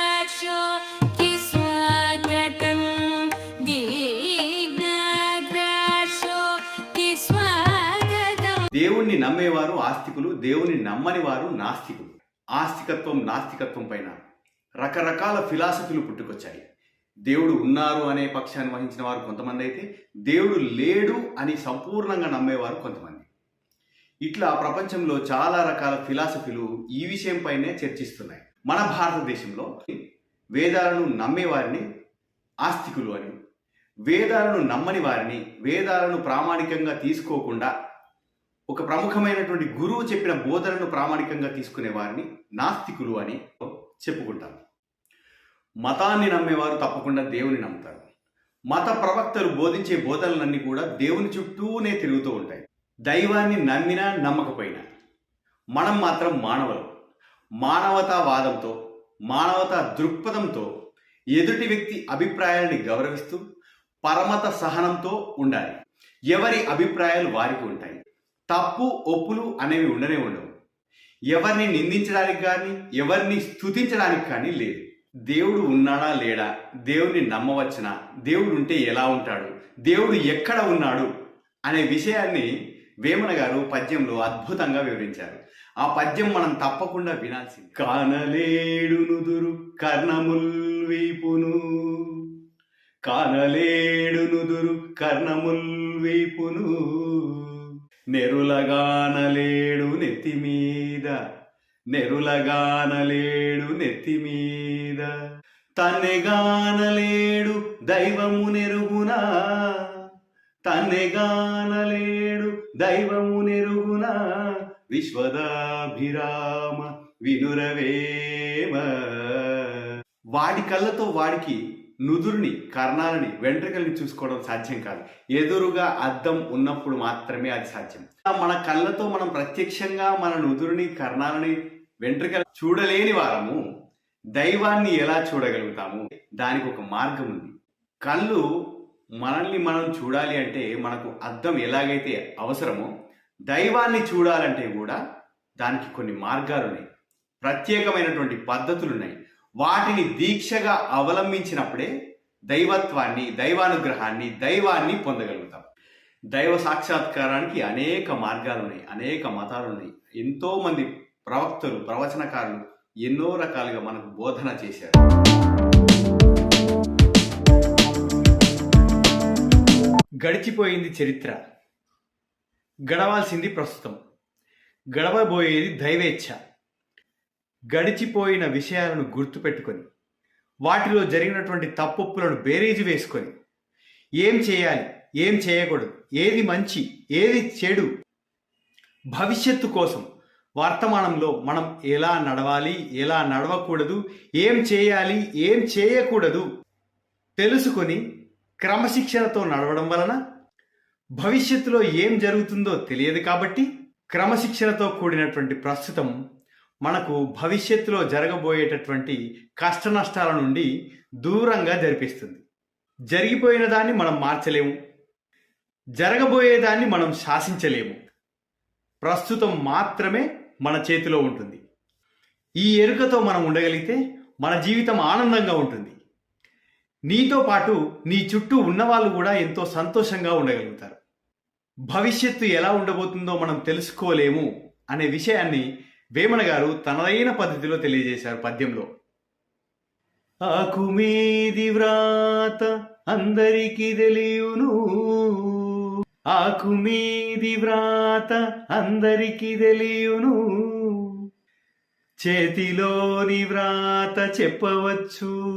दीर्घद्राक्षोऽकि स्वागतं दीर्घद्राक्षोऽकि स्वागतम् దేవుణ్ణి నమ్మేవారు ఆస్తికులు దేవుని నమ్మని వారు నాస్తికులు ఆస్తికత్వం నాస్తికత్వం పైన రకరకాల ఫిలాసఫీలు పుట్టుకొచ్చాయి దేవుడు ఉన్నారు అనే పక్షాన్ని వహించిన వారు కొంతమంది అయితే దేవుడు లేడు అని సంపూర్ణంగా నమ్మేవారు కొంతమంది ఇట్లా ప్రపంచంలో చాలా రకాల ఫిలాసఫీలు ఈ విషయంపైనే చర్చిస్తున్నాయి. మన భారతదేశంలో వేదాలను నమ్మేవారిని ఆస్తికులు అని వేదాలను నమ్మని వారిని వేదాలను ప్రామాణికంగా తీసుకోకుండా ఒక ప్రముఖమైనటువంటి గురువు చెప్పిన బోధనను ప్రామాణికంగా తీసుకునే వారిని నాస్తికులు అని చెప్పుకుంటారు. మతాన్ని నమ్మేవారు తప్పకుండా దేవుని నమ్ముతారు. మత ప్రవక్తలు బోధించే బోధనలన్నీ కూడా దేవుని చుట్టూనే తిరుగుతూ ఉంటాయి. దైవాన్ని నమ్మినా నమ్మకపోయినా మనం మాత్రం మానవులు. మానవతావాదంతో మానవతా దృక్పథంతో ఎదుటి వ్యక్తి అభిప్రాయాన్ని గౌరవిస్తూ పరమత సహనంతో ఉండాలి. ఎవరి అభిప్రాయాలు వారికి ఉంటాయి. తప్పు ఒప్పులు అనేవి ఉండనే ఉండవు. ఎవరిని నిందించడానికి కానీ ఎవరిని స్తుతించడానికి కానీ లేదు. దేవుడు ఉన్నాడా లేడా దేవుడిని నమ్మవచ్చునా దేవుడు ఉంటే ఎలా ఉంటాడు దేవుడు ఎక్కడ ఉన్నాడు అనే విషయాన్ని వేమన గారు పద్యంలో అద్భుతంగా వివరించారు. ఆ పద్యం మనం తప్పకుండా వినాల్సింది. కానలేడు నుదురు కర్ణముల్ వీపును. కానలేడు నుదురు కర్ణముల్ వీపును. నెరులగానలేడు నెత్తి మీద. నెరులగానలేడు నెత్తి మీద. తన్నెగానలేడు దైవము నెరుగునా. తన్నెగానలేడు దైవము నెరుగునా విశ్వదాభిరామ వినురవేమ. వాడి కళ్ళతో వాడికి నుదురుని కర్ణాలని వెంట్రుకల్ని చూసుకోవడం సాధ్యం కాదు. ఎదురుగా అద్దం ఉన్నప్పుడు మాత్రమే అది సాధ్యం. మన కళ్ళతో మనం ప్రత్యక్షంగా మన నుదురుని కర్ణాలని వెంట్రుకలు చూడలేని వారము దైవాన్ని ఎలా చూడగలుగుతాము? దానికి ఒక మార్గం ఉంది. కళ్ళు మనల్ని మనం చూడాలి అంటే మనకు అర్థం ఎలాగైతే అవసరమో దైవాన్ని చూడాలంటే కూడా దానికి కొన్ని మార్గాలు ఉన్నాయి ప్రత్యేకమైనటువంటి పద్ధతులు ఉన్నాయి వాటిని దీక్షగా అవలంబించినప్పుడే దైవత్వాన్ని దైవానుగ్రహాన్ని దైవాన్ని పొందగలుగుతాం. దైవ సాక్షాత్కారానికి అనేక మార్గాలు ఉన్నాయి అనేక మతాలు ఉన్నాయి ఎంతో మంది ప్రవక్తలు ప్రవచనకారులు ఎన్నో రకాలుగా మనకు బోధన చేశారు. గడిచిపోయింది చరిత్ర. గడవాల్సింది ప్రస్తుతం. గడవబోయేది దైవేచ్ఛ. గడిచిపోయిన విషయాలను గుర్తుపెట్టుకొని వాటిలో జరిగినటువంటి తప్పొప్పులను బేరీజు వేసుకొని ఏం చేయాలి ఏం చేయకూడదు ఏది మంచి ఏది చెడు భవిష్యత్తు కోసం వర్తమానంలో మనం ఎలా నడవాలి ఎలా నడవకూడదు ఏం చేయాలి ఏం చేయకూడదు తెలుసుకొని క్రమశిక్షణతో నడవడం వలన భవిష్యత్తులో ఏం జరుగుతుందో తెలియదు కాబట్టి క్రమశిక్షణతో కూడినటువంటి ప్రస్తుతం మనకు భవిష్యత్తులో జరగబోయేటటువంటి కష్ట నష్టాల నుండి దూరంగా జరిపిస్తుంది. జరిగిపోయిన దాన్ని మనం మార్చలేము. జరగబోయేదాన్ని మనం శాసించలేము. ప్రస్తుతం మాత్రమే మన చేతిలో ఉంటుంది. ఈ ఎరుకతో మనం ఉండగలిగితే మన జీవితం ఆనందంగా ఉంటుంది. నీతో పాటు నీ చుట్టూ ఉన్నవాళ్ళు కూడా ఎంతో సంతోషంగా ఉండగలుగుతారు. భవిష్యత్తు ఎలా ఉండబోతుందో మనం తెలుసుకోలేము అనే విషయాన్ని వేమన గారు తనదైన పద్ధతిలో తెలియజేశారు పద్యంలో. ఆకుమీది వ్రాత అందరికీ తెలియును. ఆకుమీది వ్రాత అందరికీ తెలియను. చేతిలోని వ్రాత చెప్పవచ్చు.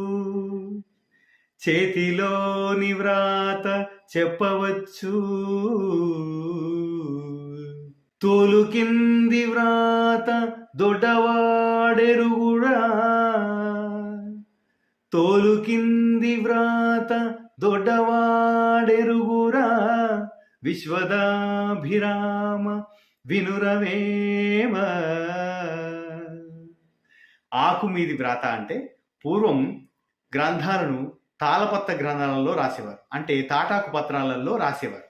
చేతిలోని వ్రాత చెప్పవచ్చు. తోలు కింది వ్రాత దొడ్డవాడెరుగుడా? తోలు కింది వ్రాత దొడ్డవాడెరుగురా విశ్వదాభిరామ వినురవేమ. ఆకు మీది వ్రాత అంటే పూర్వం గ్రంథాలను తాళపత్ర గ్రంథాలలో రాసేవారు. అంటే తాటాకు పత్రాలలో రాసేవారు.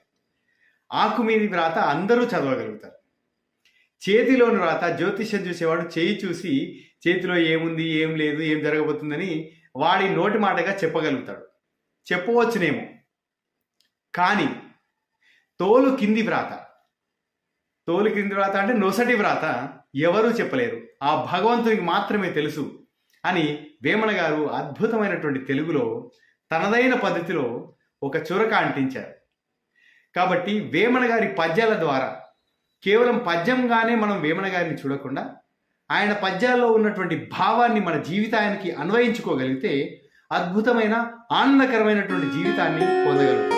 ఆకు మీది వ్రాత అందరూ చదవగలుగుతారు. చేతిలోని వ్రాత జ్యోతిష్యం చూసేవాడు చేయి చూసి చేతిలో ఏముంది ఏం లేదు ఏం జరగబోతుందని వాడి నోటి మాటగా చెప్పగలుగుతాడు. చెప్పవచ్చునేమో. కానీ తోలు కింది వ్రాత. తోలు కింది వ్రాత అంటే నొసటి వ్రాత. ఎవరూ చెప్పలేరు. ఆ భగవంతునికి మాత్రమే తెలుసు అని వేమన గారు అద్భుతమైనటువంటి తెలుగులో తనదైన పద్ధతిలో ఒక చురక అంటించారు. కాబట్టి వేమన గారి పద్యాల ద్వారా కేవలం పద్యంగానే మనం వేమన గారిని చూడకుండా ఆయన పద్యాల్లో ఉన్నటువంటి భావాన్ని మన జీవితానికి అన్వయించుకోగలిగితే అద్భుతమైన ఆనందకరమైనటువంటి జీవితాన్ని పొందగలుగుతాం.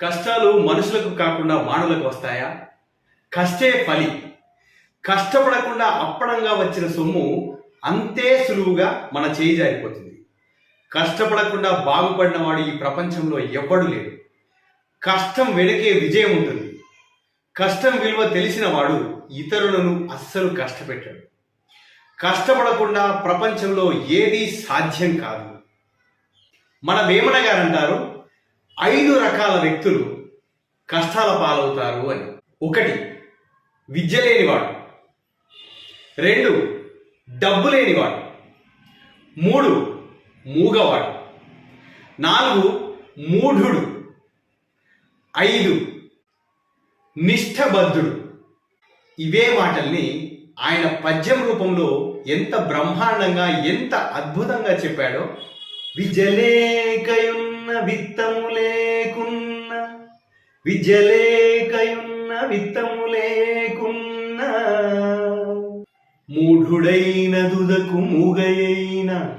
కష్టాలు మనుషులకు కాకుండా మానవులకు వస్తాయా? కష్టే ఫలి. కష్టపడకుండా అప్పడంగా వచ్చిన సొమ్ము అంతే సులువుగా మన చేయి జారిపోతుంది. కష్టపడకుండా బాగుపడిన వాడు ఈ ప్రపంచంలో ఎవ్వడు లేడు. కష్టం వెనకే విజయం ఉంటుంది. కష్టం విలువ తెలిసిన వాడు ఇతరులను అస్సలు కష్టపెట్టాడు. కష్టపడకుండా ప్రపంచంలో ఏదీ సాధ్యం కాదు. మన వేమన గారు అంటారు ఐదు రకాల వ్యక్తులు కష్టాల పాలవుతారు అని. ఒకటి విద్య లేనివాడు. రెండు డబ్బు లేనివాడు. మూడు మూగవాడు. నాలుగు మూఢుడు. ఐదు నిష్ఠబద్ధుడు ఇవే మాటల్ని ఆయన పద్యం రూపంలో ఎంత బ్రహ్మాండంగా ఎంత అద్భుతంగా చెప్పాడో విజలేకయున్న విత్తము లేకున్న విజలేకయున్న విత్తము లేకున్న మూఢుడైన దుదకు మూగయైన.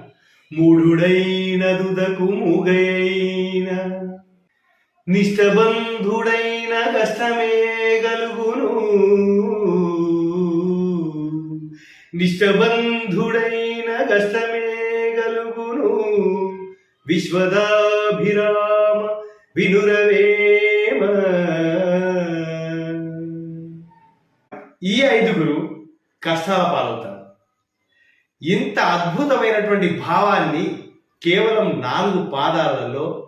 మూఢుడైన దుదకు మూగయైన. నిష్టబంధుడైన కష్టమే గలుగును. నిష్టబంధుడైన కష్టమే గలుగును. విశ్వదాభిరామ వినురవే కష్టాల ఇంత అద్భుతమైనటువంటి భావాన్ని కేవలం నాలుగు పాదాలలో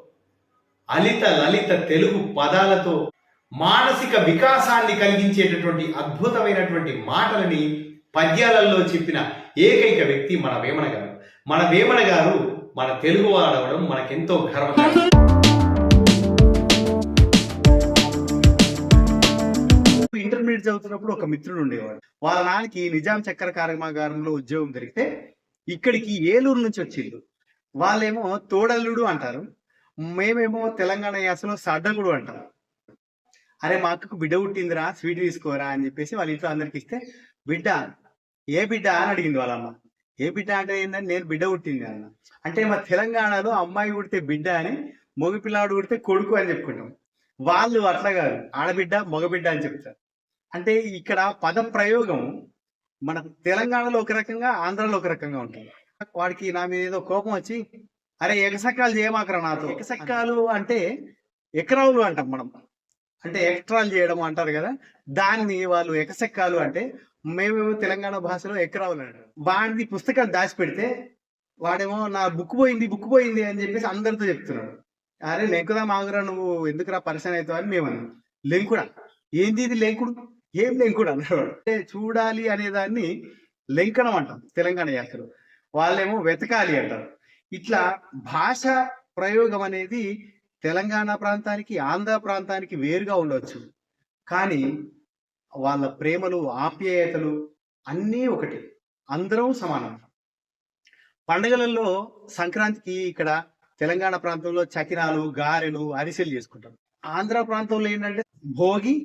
అలిత లలిత తెలుగు పదాలతో మానసిక వికాసాన్ని కలిగించేటటువంటి అద్భుతమైనటువంటి మాటలని పద్యాలలో చెప్పిన ఏకైక వ్యక్తి మన వేమన గారు. మన వేమన గారు మన తెలుగు వాడవడం మనకెంతో గర్వకారణం. ఇంటర్మీడియట్ చదువుతున్నప్పుడు ఒక మిత్రుడు ఉండేవాడు. వాళ్ళ నాన్నకి నిజాం చక్కెర కర్మాగారంలో ఉద్యోగం దొరికితే ఇక్కడికి ఏలూరు నుంచి వచ్చిండు. వాళ్ళేమో తోడల్లుడు అంటారు. మేమేమో తెలంగాణ యాసలో సడ్డలుడు అంటాం. అరే మా అక్కకు బిడ్డ పుట్టిందిరా స్వీట్ తీసుకోరా అని చెప్పేసి వాళ్ళ ఇంట్లో అందరికి ఇస్తే బిడ్డ ఏ బిడ్డ? అని అడిగింది వాళ్ళమ్మ. ఏ బిడ్డ అంటే ఏంటంటే నేను బిడ్డ పుట్టింది అన్న. అంటే మా తెలంగాణలో అమ్మాయి పుడితే బిడ్డ అని మగ పిల్లాడు పుడితే కొడుకు అని చెప్పుకుంటాం. వాళ్ళు అట్లా కాదు. ఆడబిడ్డ మగబిడ్డ అని చెప్తారు. అంటే ఇక్కడ పద ప్రయోగం మన తెలంగాణలో ఒక రకంగా ఆంధ్రాలో ఒక రకంగా ఉంటుంది. వాడికి నా మీద ఏదో కోపం వచ్చి అరే ఎగసక్కాలు చేయమాకరా నాతో. ఎగసక్కాలు అంటే ఎకరాలు అంటాం మనం. అంటే ఎక్స్ట్రాలు చేయడం అంటారు కదా దాన్ని వాళ్ళు ఎకసెక్కాలు అంటే మేమేమో తెలంగాణ భాషలో ఎకరాలు అంటారు వాడిది పుస్తకాలు దాచిపెడితే వాడేమో నా బుక్ పోయింది బుక్ పోయింది అని చెప్పేసి అందరితో చెప్తున్నాడు. అరే లెంకుదా మాగురా నువ్వు ఎందుకురా పరిచయం అవుతావు అని మేము అన్నాం లెంకుడా? ఏంది ఇది లెంకుడు? ఏం లెంకుడు అన్నాడు అంటే చూడాలి అనే దాన్ని అంటాం తెలంగాణ యాత్రలు. వాళ్ళేమో వెతకాలి అంటారు. ఇట్లా భాష ప్రయోగం అనేది తెలంగాణ ప్రాంతానికి ఆంధ్ర ప్రాంతానికి వేరుగా ఉండవచ్చు కానీ వాళ్ళ ప్రేమలు ఆప్యాయతలు అన్నీ ఒకటి. అందరం సమానం. పండగలలో సంక్రాంతికి ఇక్కడ తెలంగాణ ప్రాంతంలో చకినాలు గారెలు అరిసెలు చేసుకుంటారు ఆంధ్ర ప్రాంతంలో ఏంటంటే భోగి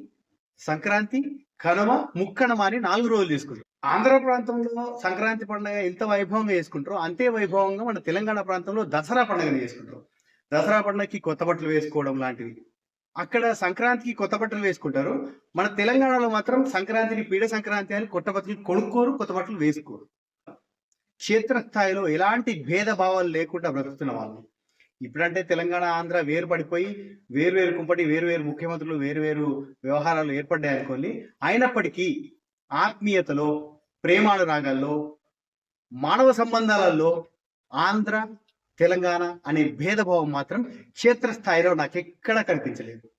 సంక్రాంతి కనుమ ముక్కనుమ అని నాలుగు రోజులు తీసుకుంటారు ఆంధ్ర ప్రాంతంలో సంక్రాంతి పండుగ ఎంత వైభవంగా చేసుకుంటారో అంతే వైభవంగా మన తెలంగాణ ప్రాంతంలో దసరా పండుగను చేసుకుంటారు దసరా పండుగకి కొత్త బట్టలు వేసుకోవడం లాంటివి. అక్కడ సంక్రాంతికి కొత్త బట్టలు వేసుకుంటారు. మన తెలంగాణలో మాత్రం సంక్రాంతిని పీడ సంక్రాంతి అని కొత్త బట్టలు కొనుక్కోరు కొత్త బట్టలు వేసుకోరు. క్షేత్రస్థాయిలో ఎలాంటి భేదభావాలు లేకుండా బ్రతుకుతున్న వాళ్ళు. ఇప్పుడంటే తెలంగాణ ఆంధ్ర వేరు పడిపోయి వేరు వేరు కుంపటి వేరు వేరు ముఖ్యమంత్రులు వేరు వేరు వ్యవహారాలు ఏర్పడ్డాయి అనుకోండి అయినప్పటికీ ఆత్మీయతలో ప్రేమానురాగాల్లో మానవ సంబంధాలలో ఆంధ్ర తెలంగాణ అనే భేదభావం మాత్రం క్షేత్రస్థాయిలో నాకు ఎక్కడా కనిపించలేదు.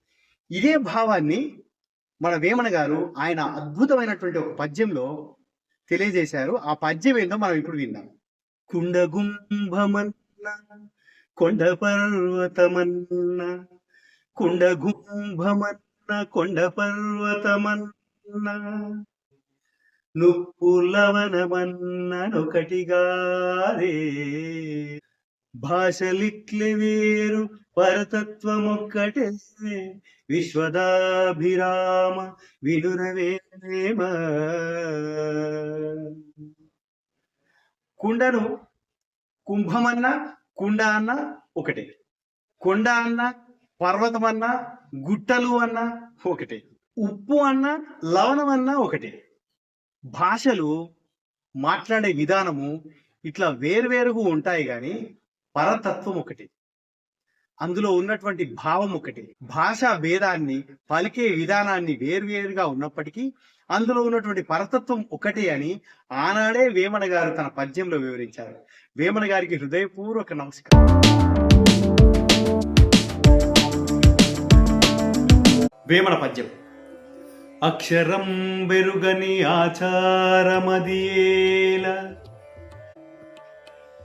ఇదే భావాన్ని మన వేమన గారు ఆయన అద్భుతమైనటువంటి ఒక పద్యంలో తెలియజేశారు. ఆ పద్యం ఏంటో మనం ఇప్పుడు విన్నాం. కుండగుంభమన్న కొండ పర్వతమన్న కుండగుంభమన్న కొండ పర్వతమన్న నుప్పులవనమన్ననొకటిగాదే భాషలిట్లే వేరు పరతత్వమొక్కటే. విశ్వదాభిరామ విడురవేమ కుండను కుంభమన్నా కుండ అన్న ఒకటే. కొండ అన్న పర్వతం అన్న గుట్టలు అన్న ఒకటే. ఉప్పు అన్న లవణం అన్న ఒకటే. భాషలు మాట్లాడే విధానము ఇట్లా వేరువేరుగా ఉంటాయి కానీ పరతత్వం ఒకటి. అందులో ఉన్నటువంటి భావం ఒకటి. భాషా భేదాన్ని పలికే విధానాన్ని వేరువేరుగా ఉన్నప్పటికీ అందులో ఉన్నటువంటి పరతత్వం ఒకటే అని ఆనాడే వేమన గారు తన పద్యంలో వివరించారు. వేమన గారికి హృదయపూర్వక నమస్కారం. వేమన పద్యం. అక్షరం వెరుగని ఆచారమదియేల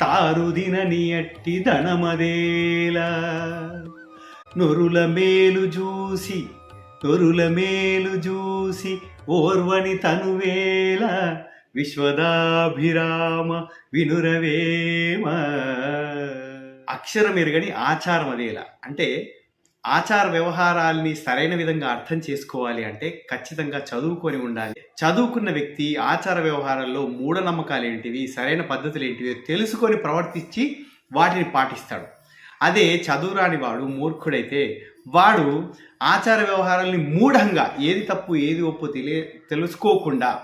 తారుదినని అట్టి ధనమదేల. నొరుల మేలు చూసి నొరుల మేలు చూసి ఓర్వని తనువేల విశ్వదాభిరామ వినురవేమ. అక్షరం ఎరుగని ఆచారం అదేలా అంటే ఆచార వ్యవహారాల్ని సరైన విధంగా అర్థం చేసుకోవాలి అంటే ఖచ్చితంగా చదువుకొని ఉండాలి. చదువుకున్న వ్యక్తి ఆచార వ్యవహారాల్లో మూఢనమ్మకాలు ఏంటివి సరైన పద్ధతులు ఏంటివి తెలుసుకొని ప్రవర్తించి వాటిని పాటిస్తాడు. అదే చదువురాని వాడు మూర్ఖుడైతే వాడు ఆచార వ్యవహారాల్ని మూఢంగా ఏది తప్పు ఏది ఒప్పు తెలియ తెలుసుకోకుండా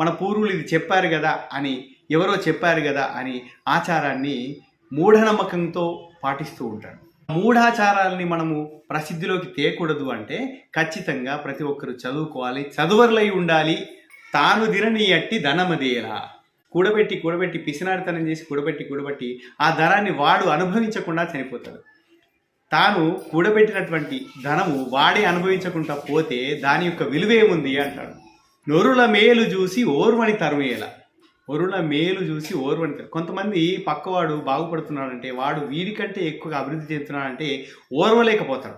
మన పూర్వులు ఇది చెప్పారు కదా అని ఎవరో చెప్పారు కదా అని ఆచారాన్ని మూఢనమ్మకంతో పాటిస్తూ ఉంటాడు. మూఢాచారాలని మనము ప్రసిద్ధిలోకి తేకూడదు అంటే ఖచ్చితంగా ప్రతి ఒక్కరు చదువుకోవాలి చదువర్లై ఉండాలి. తాను దిరని అట్టి ధనమదేలా. కూడబెట్టి కూడబెట్టి పిసినారితనం చేసి కూడబెట్టి కూడబెట్టి ఆ ధనాన్ని వాడు అనుభవించకుండా చనిపోతాడు. తాను కూడబెట్టినటువంటి ధనము వాడే అనుభవించకుండా పోతే దాని యొక్క విలువ ఏముంది అంటాడు. నొరుల మేలు చూసి ఓర్వని తరుమేల. ఒరుల మేలు చూసి ఓర్వని కొంతమంది పక్కవాడు బాగుపడుతున్నాడంటే వాడు వీడికంటే ఎక్కువగా అభివృద్ధి చెందుతున్నాడంటే ఓర్వలేకపోతాడు.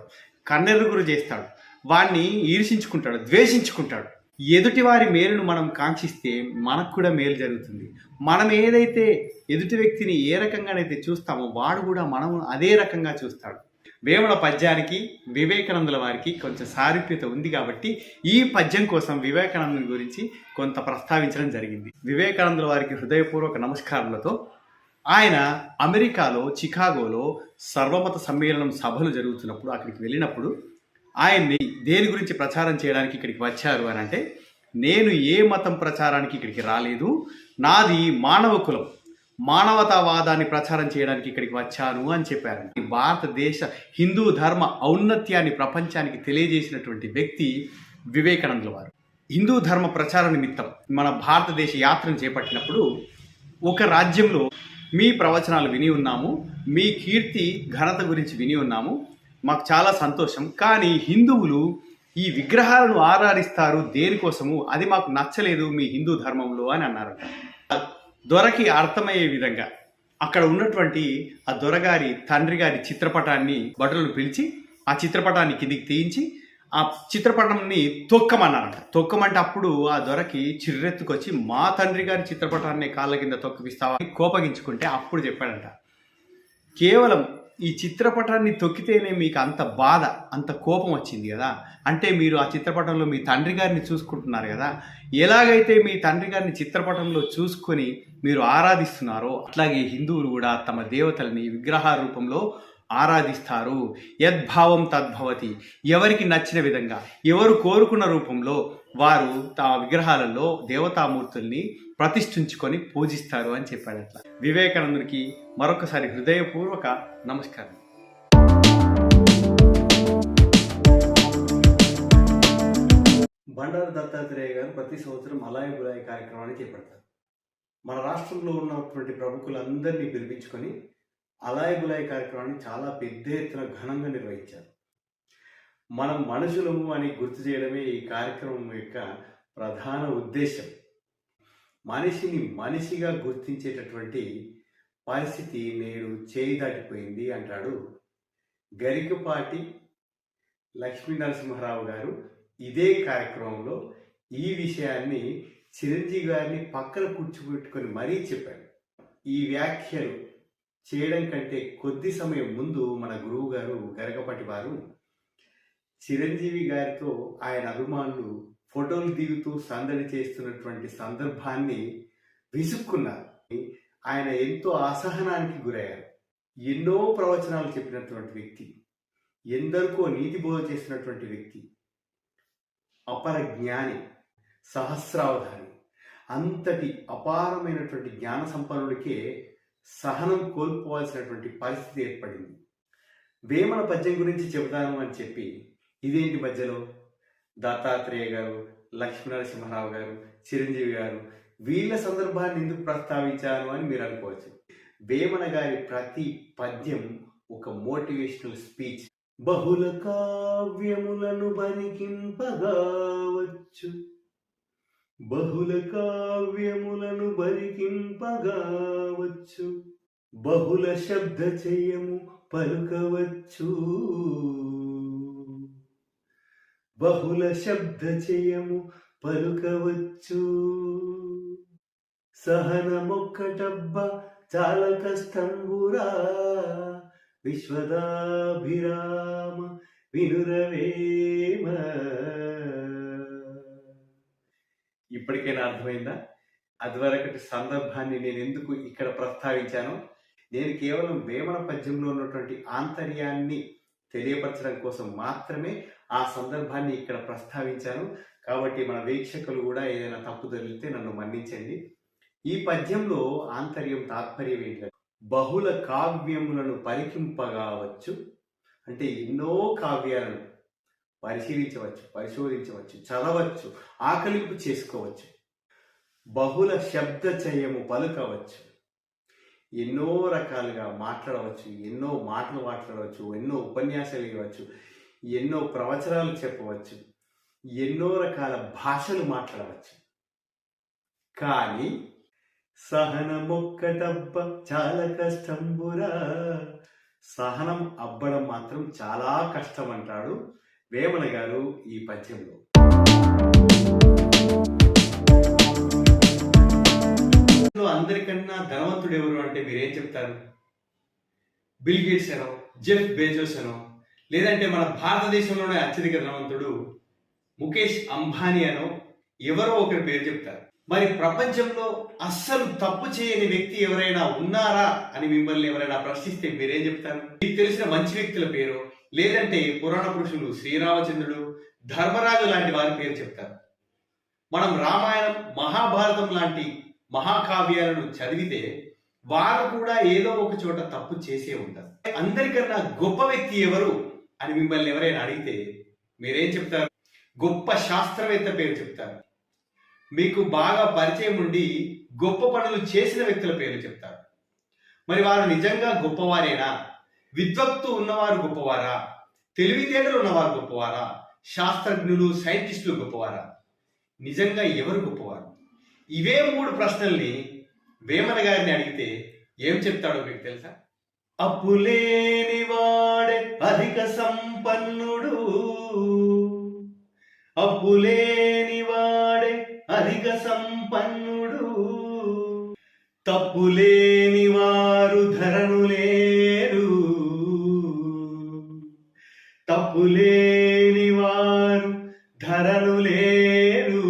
కన్నెరుగురు చేస్తాడు. వాడిని ఈర్షించుకుంటాడు ద్వేషించుకుంటాడు. ఎదుటి వారి మేలును మనం కాంక్షిస్తే మనకు కూడా మేలు జరుగుతుంది. మనం ఏదైతే ఎదుటి వ్యక్తిని ఏ రకంగానైతే చూస్తామో వాడు కూడా మనం అదే రకంగా చూస్తాడు. వేమన పద్యానికి వివేకానందుల వారికి కొంచెం సారూప్యత ఉంది కాబట్టి ఈ పద్యం కోసం వివేకానందుని గురించి కొంత ప్రస్తావించడం జరిగింది. వివేకానందుల వారికి హృదయపూర్వక నమస్కారములతో ఆయన అమెరికాలో చికాగోలో సర్వమత సమ్మేళనం సభలు జరుగుతున్నప్పుడు అక్కడికి వెళ్ళినప్పుడు ఆయన్ని దేని గురించి ప్రచారం చేయడానికి ఇక్కడికి వచ్చారు అని అంటే నేను ఏ మతం ప్రచారానికి ఇక్కడికి రాలేదు నాది మానవ కులం. మానవతావాదాన్ని ప్రచారం చేయడానికి ఇక్కడికి వచ్చాను అని చెప్పారు. భారతదేశ హిందూ ధర్మ ఔన్నత్యాన్ని ప్రపంచానికి తెలియజేసినటువంటి వ్యక్తి వివేకానందుల వారు. హిందూ ధర్మ ప్రచార నిమిత్తం మన భారతదేశ యాత్రను చేపట్టినప్పుడు ఒక రాజ్యంలో మీ ప్రవచనాలు విని ఉన్నాము మీ కీర్తి ఘనత గురించి విని ఉన్నాము మాకు చాలా సంతోషం. కానీ హిందువులు ఈ విగ్రహాలను ఆరాధిస్తారు దేనికోసము? అది మాకు నచ్చలేదు మీ హిందూ ధర్మంలో అని అన్నారు దొరకి అర్థమయ్యే విధంగా అక్కడ ఉన్నటువంటి ఆ దొరగారి తండ్రి గారి చిత్రపటాన్ని భటులను పిలిచి ఆ చిత్రపటాన్ని కిందికి తీయించి ఆ చిత్రపటాన్ని తొక్కమన్నారంట. తొక్కమంటే అప్పుడు ఆ దొరకి చిర్రెత్తుకొచ్చి మా తండ్రి గారి చిత్రపటాన్ని కాళ్ళ కింద తొక్కిపిస్తావా? కోపగించుకుంటే అప్పుడు చెప్పాడంట. కేవలం ఈ చిత్రపటాన్ని తొక్కితేనే మీకు అంత బాధ అంత కోపం వచ్చింది కదా. అంటే మీరు ఆ చిత్రపటంలో మీ తండ్రి గారిని చూసుకుంటున్నారు కదా. ఎలాగైతే మీ తండ్రి గారిని చిత్రపటంలో చూసుకొని మీరు ఆరాధిస్తున్నారో అట్లాగే హిందువులు కూడా తమ దేవతల్ని విగ్రహ రూపంలో ఆరాధిస్తారు. యద్భావం తద్భవతి. ఎవరికి నచ్చిన విధంగా ఎవరు కోరుకున్న రూపంలో వారు తమ విగ్రహాలలో దేవతామూర్తుల్ని ప్రతిష్ఠించుకొని పూజిస్తారు అని చెప్పాడు అట్లా. వివేకానందుడికి మరొకసారి హృదయపూర్వక నమస్కారం. బండారు దత్తాత్రేయ గారు ప్రతి సంవత్సరం అలాయ బులాయి కార్యక్రమాన్ని చేపడతారు. మన రాష్ట్రంలో ఉన్నటువంటి ప్రముఖులందరినీ పిలిపించుకొని అలాయ్ బులాయ్ కార్యక్రమాన్ని చాలా పెద్ద ఎత్తున ఘనంగా నిర్వహించారు. మనం మనుషులము అని గుర్తు చేయడమే ఈ కార్యక్రమం యొక్క ప్రధాన ఉద్దేశం మనిషిని మనిషిగా గుర్తించేటటువంటి పరిస్థితి నేడు చేయి దాటిపోయింది అంటాడు గరికపాటి లక్ష్మీ నరసింహారావు గారు. ఇదే కార్యక్రమంలో ఈ విషయాన్ని చిరంజీవి గారిని పక్కన కూర్చోబెట్టుకొని మరీ చెప్పాడు. ఈ వ్యాఖ్యలు చేయడం కంటే కొద్ది సమయం ముందు మన గురువు గారు గరికపాటి వారు చిరంజీవి గారితో ఆయన అభిమానులు ఫోటోలు దిగుతూ సందడి చేస్తున్నటువంటి సందర్భాన్ని విసుక్కున్నారు. ఆయన ఎంతో అసహనానికి గురయ్యారు. ఎన్నో ప్రవచనాలు చెప్పినటువంటి వ్యక్తి ఎందరికో నీతి బోధ చేసినటువంటి వ్యక్తి అపర జ్ఞాని సహస్రావధాని. అంతటి అపారమైనటువంటి జ్ఞాన సంపన్నుడికే సహనం కోల్పోవాల్సినటువంటి పరిస్థితి ఏర్పడింది. వేమన పద్యం గురించి చెబుతాను అని చెప్పి ఇదేంటి మధ్యలో? దత్తాత్రేయ గారు లక్ష్మీనరసింహారావు గారు చిరంజీవి గారు వీళ్ళ సందర్భాన్ని ఎందుకు ప్రస్తావించాను అని మీరు అనుకోవచ్చు. వేమన గారి ప్రతి పద్యం ఒక మోటివేషనల్ స్పీచ్. బహుళ కావ్యములను బరికింపగావచ్చు. బహుళ కావ్యములను బరికింపగావచ్చు. బహుళ శబ్ద చేయము పలుకవచ్చు. బహుళ శబ్ద చేయము పలుకవచ్చు. సహనమొక్కటబ్బ చాలా కష్టంబురా విశ్వదాభిరామ వినురవేమ. ఇప్పటికైనా అర్థమైందా? అదివరకటి సందర్భాన్ని నేను ఎందుకు ఇక్కడ ప్రస్తావించాను? నేను కేవలం వేమన పద్యంలో ఉన్నటువంటి ఆంతర్యాన్ని తెలియపరచడం కోసం మాత్రమే ఆ సందర్భాన్ని ఇక్కడ ప్రస్తావించాను కాబట్టి మన వీక్షకులు కూడా ఏదైనా తప్పు జరిగితే నన్ను మన్నించండి. ఈ పద్యంలో ఆంతర్యం తాత్పర్యం ఏంటంటే బహుళ కావ్యములను పరికింపగావచ్చు. అంటే ఎన్నో కావ్యాలను పరిశీలించవచ్చు పరిశోధించవచ్చు చదవచ్చు ఆకలింపు చేసుకోవచ్చు. బహుళ శబ్ద చయము పలుకవచ్చు. ఎన్నో రకాలుగా మాట్లాడవచ్చు ఎన్నో మాటలు మాట్లాడవచ్చు ఎన్నో ఉపన్యాసాలు ఇవ్వచ్చు. ఎన్నో ప్రవచనాలు చెప్పవచ్చు ఎన్నో రకాల భాషలు మాట్లాడవచ్చు. కానీ సహనమొక్కటబ్బ చాలా కష్టంబురా. సహనం అబ్బడం మాత్రం చాలా కష్టం అంటాడు వేమన గారు ఈ పద్యంలో. అందరికన్నా ధనవంతుడు ఎవరు అంటే మీరేం చెప్తారు? బిల్ గేట్స్ అనో జెఫ్ బేజోస్ అనో లేదంటే మన భారతదేశంలోనే అత్యధిక ధనవంతుడు ముఖేష్ అంబానీ అనో ఎవరో ఒకరి పేరు చెప్తారు. మరి ప్రపంచంలో అస్సలు తప్పు చేయని వ్యక్తి ఎవరైనా ఉన్నారా అని మిమ్మల్ని ఎవరైనా ప్రశ్నిస్తే మీరేం చెప్తారు? మీకు తెలిసిన మంచి వ్యక్తుల పేరు లేదంటే పురాణ పురుషులు శ్రీరామచంద్రుడు ధర్మరాజు లాంటి వారి పేరు చెప్తారు. మనం రామాయణం మహాభారతం లాంటి మహాకావ్యాలను చదివితే వారు కూడా ఏదో ఒక చోట తప్పు చేసే ఉంటారు. అందరికన్నా గొప్ప వ్యక్తి ఎవరు? అని మిమ్మల్ని ఎవరైనా అడిగితే మీరేం చెప్తారు? గొప్ప శాస్త్రవేత్త పేరు చెప్తారు. మీకు బాగా పరిచయం ఉండి గొప్ప పనులు చేసిన వ్యక్తుల పేర్లు చెప్తారు. మరి వారు నిజంగా గొప్పవారేనా? విద్వత్తు ఉన్నవారు గొప్పవారా? తెలివితేటలు ఉన్నవారు గొప్పవారా? శాస్త్రజ్ఞులు సైంటిస్టులు గొప్పవారా? నిజంగా ఎవరు గొప్పవారు? ఇవే మూడు ప్రశ్నల్ని వేమన గారిని అడిగితే ఏం చెప్తాడో మీకు తెలుసా? అప్పులేని వాడే అధిక సంపన్నుడు. అప్పులేని వాడే అధిక సంపన్నుడు. తప్పులేని వారు ధరను లేరు. తప్పులేని వారు ధరను లేరు.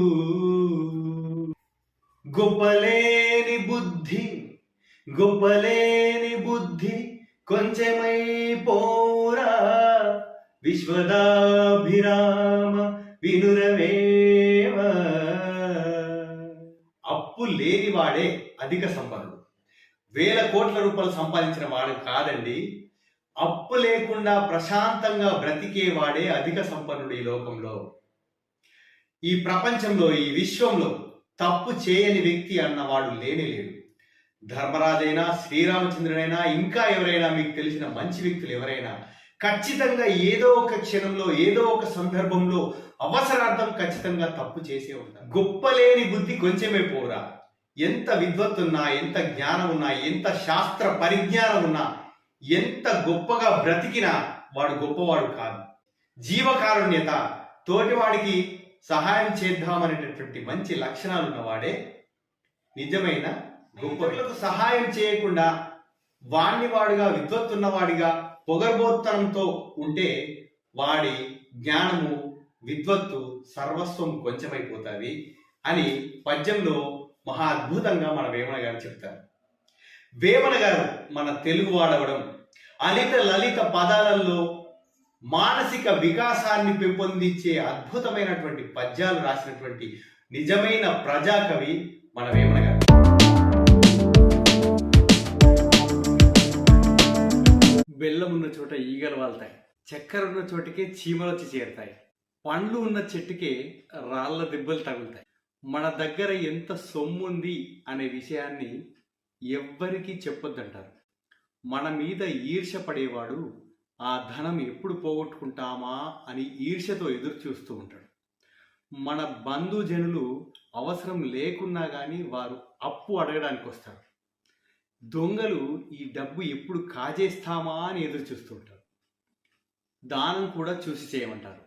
గొప్పలేని బుద్ధి గొప్పలేని కొంచెమై పోరా విశ్వదాభిరామ వినురవేవ అప్పు లేనివాడే అధిక సంపన్నుడు వేల కోట్ల రూపాయలు సంపాదించిన వాడు కాదండి. అప్పు లేకుండా ప్రశాంతంగా బ్రతికేవాడే అధిక సంపన్నుడు ఈ లోకంలో. ఈ ప్రపంచంలో ఈ విశ్వంలో తప్పు చేయని వ్యక్తి అన్నవాడు లేనే లేడు. ధర్మరాజైనా శ్రీరామచంద్రుడైనా ఇంకా ఎవరైనా మీకు తెలిసిన మంచి వ్యక్తులు ఎవరైనా ఖచ్చితంగా ఏదో ఒక క్షణంలో ఏదో ఒక సందర్భంలో అవసరార్థం ఖచ్చితంగా తప్పు చేసే ఉంటారు. గొప్పలేని బుద్ధి కొంచెమే పోరా. ఎంత విద్వత్తున్నా ఎంత జ్ఞానం ఉన్నా ఎంత శాస్త్ర పరిజ్ఞానం ఉన్నా ఎంత గొప్పగా బ్రతికినా వాడు గొప్పవాడు కాదు. జీవకారుణ్యత తోటివాడికి సహాయం చేద్దామనేటటువంటి మంచి లక్షణాలు ఉన్నవాడే నిజమైన ఇతరులకు సహాయం చేయకుండా వాణ్ణి వాడుగా విద్వత్తున్నవాడిగా పొగర్బోత్తనంతో ఉంటే వాడి జ్ఞానము విద్వత్తు సర్వస్వం కొంచెమైపోతుంది అని పద్యంలో మహా అద్భుతంగా మన వేమన గారు చెప్తారు. వేమన గారు మన తెలుగు వాడవడం అలిత లలిత పదాలలో మానసిక వికాసాన్ని పెంపొందించే అద్భుతమైనటువంటి పద్యాలు రాసినటువంటి నిజమైన ప్రజాకవి మన వేమన గారు. బెల్లం ఉన్న చోట ఈగలు వాళ్తాయి. చక్కెర ఉన్న చోటికే చీమలు వచ్చి చేరుతాయి. పండ్లు ఉన్న చెట్టుకే రాళ్ళ దెబ్బలు తగులుతాయి. మన దగ్గర ఎంత సొమ్ముంది అనే విషయాన్ని ఎవ్వరికీ చెప్పొద్దంటారు. మన మీద ఈర్ష పడేవాడు ఆ ధనం ఎప్పుడు పోగొట్టుకుంటామా అని ఈర్షతో ఎదురు చూస్తూ ఉంటాడు. మన బంధుజనులు అవసరం లేకున్నా కానీ వారు అప్పు అడగడానికి వస్తారు దొంగలు ఈ డబ్బు ఎప్పుడు కాజేస్తామా అని ఎదురు చూస్తూ ఉంటారు దానం కూడా చూసి చేయమంటారు.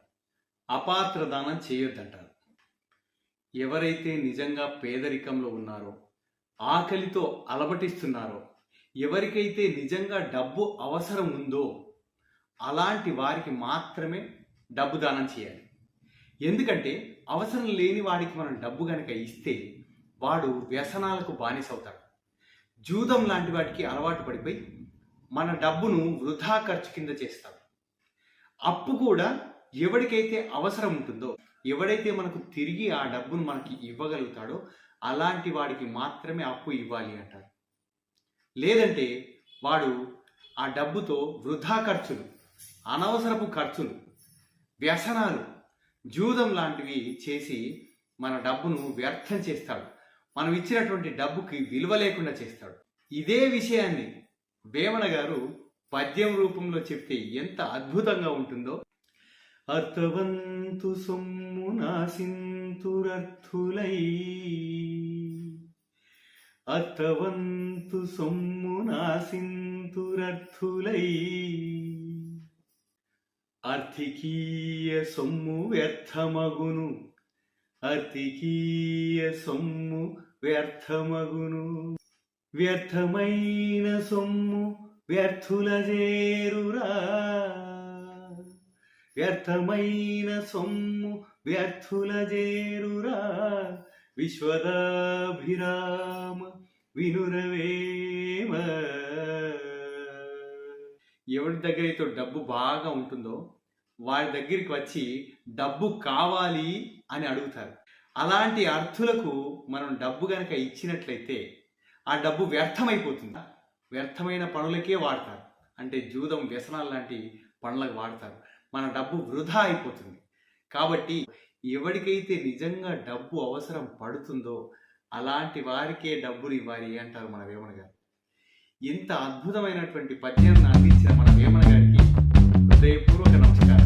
అపాత్ర దానం చేయొద్దంటారు. ఎవరైతే నిజంగా పేదరికంలో ఉన్నారో ఆకలితో అలమటిస్తున్నారో ఎవరికైతే నిజంగా డబ్బు అవసరం ఉందో అలాంటి వారికి మాత్రమే డబ్బు దానం చేయాలి. ఎందుకంటే అవసరం లేని వాడికి మనం డబ్బు కనుక ఇస్తే వాడు వ్యసనాలకు బానిసవుతాడు. జూదం లాంటి వాటికి అలవాటు పడిపోయి మన డబ్బును వృధా ఖర్చు కింద చేస్తాం. అప్పు కూడా ఎవరికైతే అవసరం ఉంటుందో ఎవడైతే మనకు తిరిగి ఆ డబ్బును మనకి ఇవ్వగలుగుతాడో అలాంటి వాడికి మాత్రమే అప్పు ఇవ్వాలి అంటారు. లేదంటే వాడు ఆ డబ్బుతో వృధా ఖర్చులు అనవసరపు ఖర్చులు వ్యసనాలు జూదం లాంటివి చేసి మన డబ్బును వ్యర్థం చేస్తాడు. మనం ఇచ్చినటువంటి డబ్బుకి విలువ లేకుండా చేస్తాడు. ఇదే విషయాన్ని వేమన గారు పద్యం రూపంలో చెప్తే ఎంత అద్భుతంగా ఉంటుందో. అర్థవంతు సొమ్ము నాసింతురర్థులై అర్థవంతు సొమ్ము నాసింతురర్థులై అర్థికీయ సొమ్ము వ్యర్థమగును. అర్థికీయ సొమ్ము వ్యర్థమగును. వ్యర్థమైన సొమ్ము వ్యర్థుల చేరురా. వ్యర్థమైన సొమ్ము వ్యర్థుల చేరురా. విశ్వదాభిరామ వినురవేమ. ఎవరి దగ్గర అయితే డబ్బు బాగా ఉంటుందో వారి దగ్గరికి వచ్చి డబ్బు కావాలి అని అడుగుతారు. అలాంటి అర్థులకు మనం డబ్బు గనక ఇచ్చినట్లయితే ఆ డబ్బు వ్యర్థమైపోతుంది. వ్యర్థమైన పనులకే వాడతారు. అంటే జూదం వ్యసనాలు లాంటి పనులకు వాడతారు. మన డబ్బు వృధా అయిపోతుంది. కాబట్టి ఎవరికైతే నిజంగా డబ్బు అవసరం పడుతుందో అలాంటి వారికే డబ్బులు ఇవ్వాలి అంటారు మన వేమన గారు. ఇంత అద్భుతమైనటువంటి పద్యాన్ని అందించిన మన వేమన గారికి హృదయపూర్వక నమస్కారం